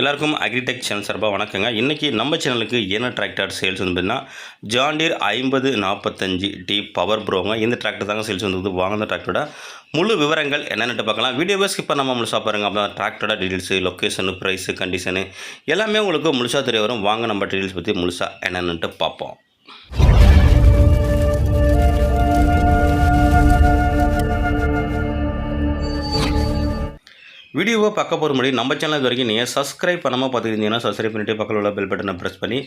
எல்லாருக்கும் agritech channel சார்பாக வணக்கங்க. இன்றைக்கி நம்ம சேனலுக்கு என்ன டிராக்டர் சேல்ஸ் வந்து பார்த்தீங்கன்னா ஜாண்டீர் ஐம்பது நாற்பத்தஞ்சு டி பவர் ப்ரோங்க இந்த டிராக்டர் தாங்க சேல்ஸ் வந்து வாங்கின டிராக்டரோட முழு விவரங்கள் என்னென்னு பார்க்கலாம். வீடியோவை ஸ்கிப் பண்ணாமல் முழுசாக பாருங்கள் அப்போ டிராக்டரோட டீட்டெயில்ஸு லொக்கேஷனு ப்ரைஸு கண்டிஷனு எல்லாமே உங்களுக்கு முழுசாக தெரிய வரும். வாங்க நம்ம டீட்டெயில்ஸ் பற்றி முழுசாக என்னென்னுட்டு பார்ப்போம். வீடியோவை பார்க்க போகிற முன்னாடி நம்ம சேனல் இது வரைக்கும் நீங்கள் சப்ஸ்கிரைப் பண்ணாமல் பார்த்துக்கிட்டீங்கன்னா சப்ஸ்கிரைப் பண்ணிவிட்டு பக்கத்தில் உள்ள பெல் பட்டனை ப்ரெஸ் பண்ணி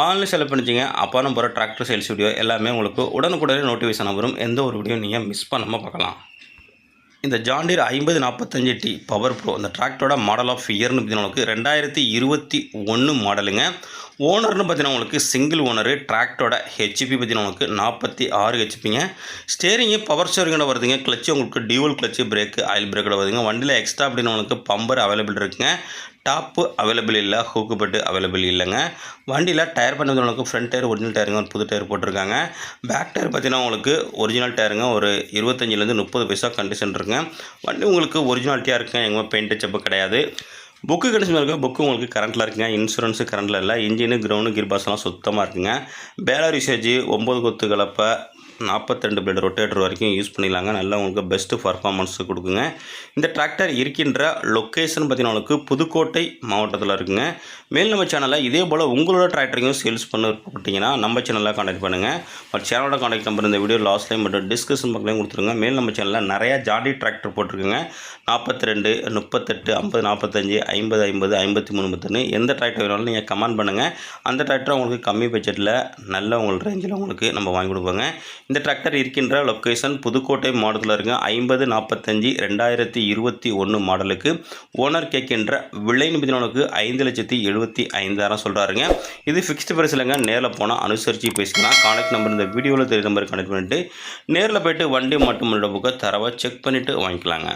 ஆன்லைன் செலக்ட் பண்ணிச்சிங்க அப்போ நம்ம போகிற டிராக்டர் சேல்ஸ் வீடியோ எல்லாமே உங்களுக்கு உடனுக்குடனே நோட்டிஃபிகேஷன் வரும். எந்த ஒரு வீடியோ நீங்கள் மிஸ் பண்ணாமல் பார்க்கலாம். இந்த ஜாண்டீர் ஐம்பது நாற்பத்தஞ்சு டி பவர் ப்ரோ இந்த டிராக்டரோட மாடல் ஆஃப் இயர்னு பார்த்தீங்கன்னா உங்களுக்கு ரெண்டாயிரத்தி இருபத்தி ஒன்று மாடலுங்க ஓனர்னு பார்த்தீங்கன்னா உங்களுக்கு சிங்கிள் ஓனரு டிராக்டரோட ஹெச்பி பார்த்தீங்கன்னா உங்களுக்கு நாற்பத்தி ஆறு ஹெச்பிங்க ஸ்டேரிங்கு பவர் ஸ்டேரிங்கோட வருதுங்க. கிளச்சு உங்களுக்கு டியூவல் கிளச்சு பிரேக்கு ஆயில் பிரேக்கோட வருதுங்க. வண்டியில் எக்ஸ்ட்ரா அப்படின்னு உங்களுக்கு பம்பர் அவைலபிள் இருக்குங்க. டாப்பு அவைலபிள் இல்லை ஹூக்கு பட்டு அவைலபிள் இல்லைங்க. வண்டியில் டயர் பண்ணது உங்களுக்கு ஃப்ரண்ட் டயர் ஒரிஜினல் டயருங்க ஒரு புது டயர் போட்டிருக்காங்க. பேக் டயர் பார்த்தீங்கன்னா உங்களுக்கு ஒரிஜினல் டயருங்க ஒரு இருபத்தஞ்சிலேருந்து முப்பது பைசா கண்டிஷன் இருக்குங்க. வண்டி உங்களுக்கு ஒரிஜினாலிட்டியாக இருக்குங்க எங்கேயுமே பெயிண்ட் செப்பு கிடையாது. புக்கு கண்டிஷன் இருக்குது புக்கு உங்களுக்கு கரண்ட்டில் இருக்குங்க. இன்சூரன்ஸு கரண்ட்டில் இல்லை இன்ஜினு கிரவுண்டு கியர் பாஸ்லாம் சுத்தமாக இருக்குங்க. பேலர் யூசேஜ் ஒம்பது கொத்து கலப்பை நாற்பத்திரெண்டு பிளேட் ரொட்டேட்டர் வரைக்கும் யூஸ் பண்ணிடலாங்க. நல்லா உங்களுக்கு பெஸ்ட்டு பர்ஃபார்மன்ஸ் கொடுக்குங்க. இந்த டிராக்டர் இருக்கின்ற லொக்கேஷன் பார்த்தீங்கன்னா உங்களுக்கு புதுக்கோட்டை மாவட்டத்தில் இருக்குங்க. மேல் நம்ம சேனலில் இதே போல் உங்களோட டிராக்டரையும் சேல்ஸ் பண்ண விருப்பப்பட்டீங்கன்னா நம்ம சேனலில் காண்டாக்ட் பண்ணுங்கள் பட் சேனலோட காண்டாக்ட் நம்பர் இந்த வீடியோ லாஸ்ட்லையும் மற்றும் டிஸ்கஷன் பக்கத்துலையும் கொடுத்துருங்க. மேல் நம்ம சேனலில் நிறையா ஜாடி டிராக்டர் போட்டிருக்குங்க. நாற்பத்தி ரெண்டு முப்பத்தெட்டு ஐம்பது நாற்பத்தஞ்சு ஐம்பது ஐம்பது ஐம்பத்தி மூணு முப்பத்தொன்று எந்த டிராக்டர் வேணாலும் நீங்கள் கமெண்ட் பண்ணுங்கள் அந்த டிராக்டர் உங்களுக்கு கம்மி பட்ஜெட்டில் நல்ல உங்களுக்கு ரேஞ்சில் உங்களுக்கு நம்ம வாங்கி கொடுப்போங்க. இந்த டிராக்டர் இருக்கின்ற லொக்கேஷன் புதுக்கோட்டை மாவட்டத்தில் இருங்க ஐம்பது நாற்பத்தஞ்சு ரெண்டாயிரத்தி இருபத்தி ஒன்று மாடலுக்கு ஓனர் கேட்கின்ற விலை நிபந்தனைக்கு ஐந்து லட்சத்தி எழுபத்தி ஐந்தாயிரம் சொல்கிறாருங்க இது ஃபிக்ஸ்டு பிரைஸ் இல்லைங்க. நேரில் போனால் அனுசரித்து பேசிக்கலாம். கான்டாக்ட் நம்பர் இந்த வீடியோவில் தெரிய நம்பர் கனெக்ட் பண்ணிவிட்டு நேரில் போயிட்டு வண்டி மட்டும் புக்கை தரவை செக் பண்ணிவிட்டு வாங்கிக்கலாங்க.